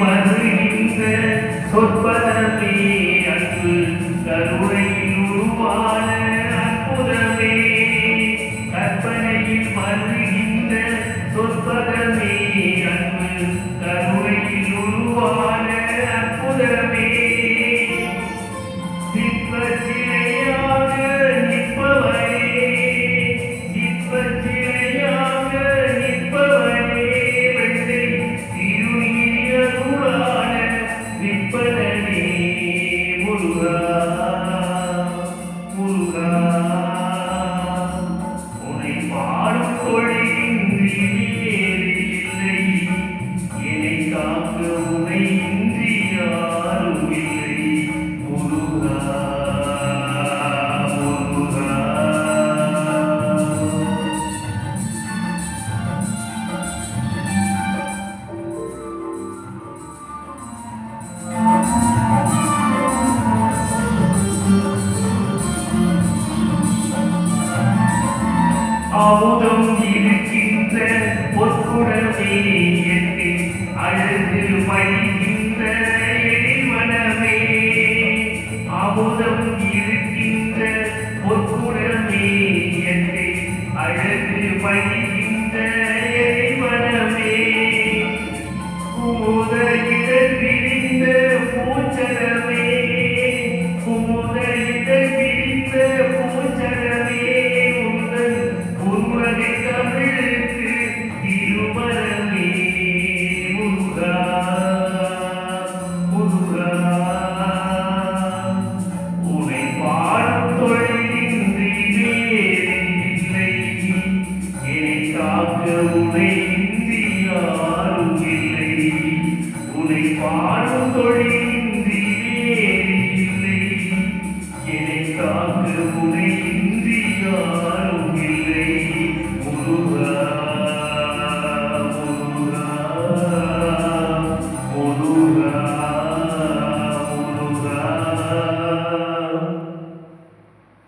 पढ़ने से उत्पन्न ஆவுதம் இருக்கின்ற பொற்குடமே எட்டி அழகு மழிகின்ற இறைவனமே ஆவுதம் இருக்கின்ற பொற்குடமே எட்டி அழகு மழிகின்ற இறைவனமே குமுத இதழ் விரிந்த வாழும் தொழில்.